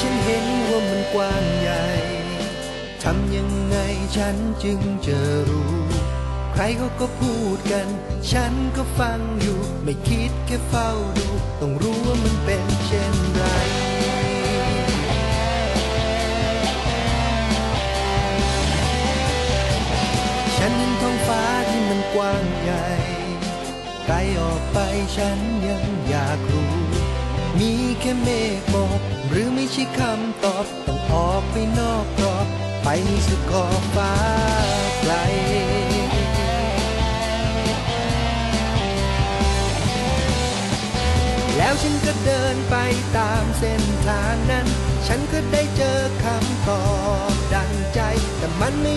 ฉันเห็นว่ามันกว้างใหญ่ ทำยังไงฉันจึงจะรู้ ใครเขาก็พูดกัน ฉันก็ฟังอยู่ ไม่คิดแค่เฝ้าดู ต้องรู้ว่ามันเป็นเช่นไรฉันเห็นท้องฟ้าที่มันกว้างใหญ่ ไกลออกไปฉันยังอยากรู้ มีแค่เมฆหมอก หรือไม่ใช่คำตอบต้องออกไปนอกกรอบไปสุดขอบฟ้าไกลแล้วฉันก็เดินไปตามเส้นทางนั้น ฉันก็ได้เจอคำตอบดังใจ แต่มันไม่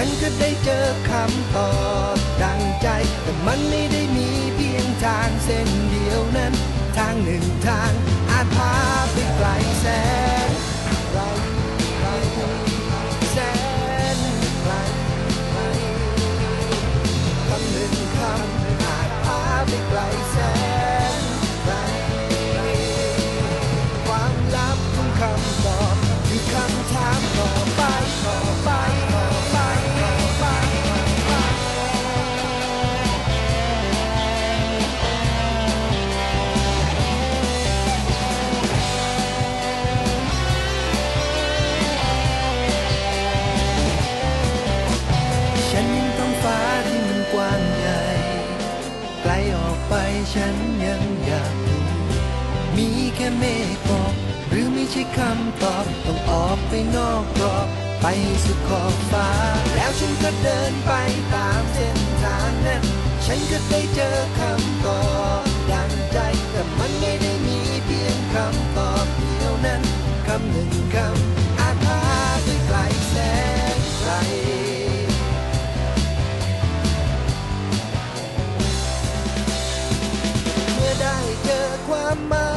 ฉันก็ได้เจอคำตอบดังใจ แต่มันไม่ได้มีเพียงทางเส้นเดียวนั้น ทางหนึ่งทาง แค่เมฆบอกหรือไม่ใช่คำตอบ ต้องออกไปนอกกรอบไปสุดขอบฟ้า แล้วฉันก็เดินไปตามเส้นทางนั้น ฉันก็ได้เจอคำตอบดังใจ แต่มันไม่ได้มีเพียงคำตอบเดียวนั้นคำหนึ่งคำอาจพาไปไกลแสนไกลเมื่อได้เจอความหมาย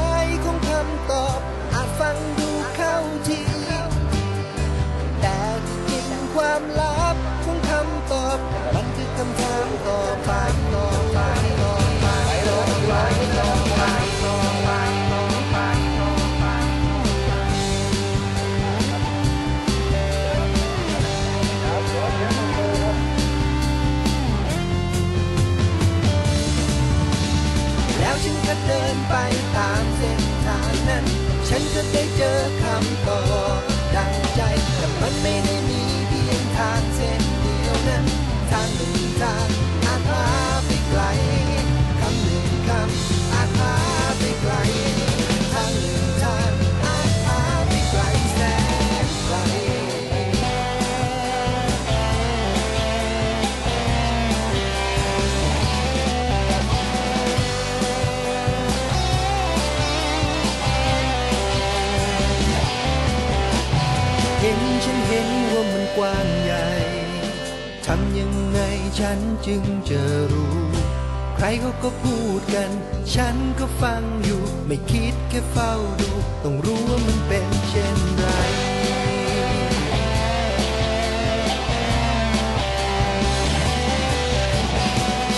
กว้างใหญ่ ทำยังไงฉันจึงจะรู้ ใครเขาก็พูดกัน ฉันก็ฟังอยู่ ไม่คิดแค่เฝ้าดู ต้องรู้ว่ามันเป็นเช่นไร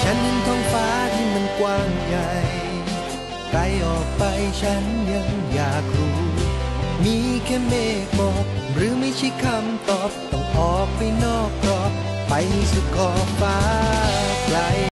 ฉันเห็นท้องฟ้าที่มันกว้างใหญ่ ไกลออกไปฉันยังอยากรู้ มีแค่เมฆบอกหรือไม่ใช่คำตอบ ต้องออกไปนอกกรอบ ไปสุดขอบฟ้าไกล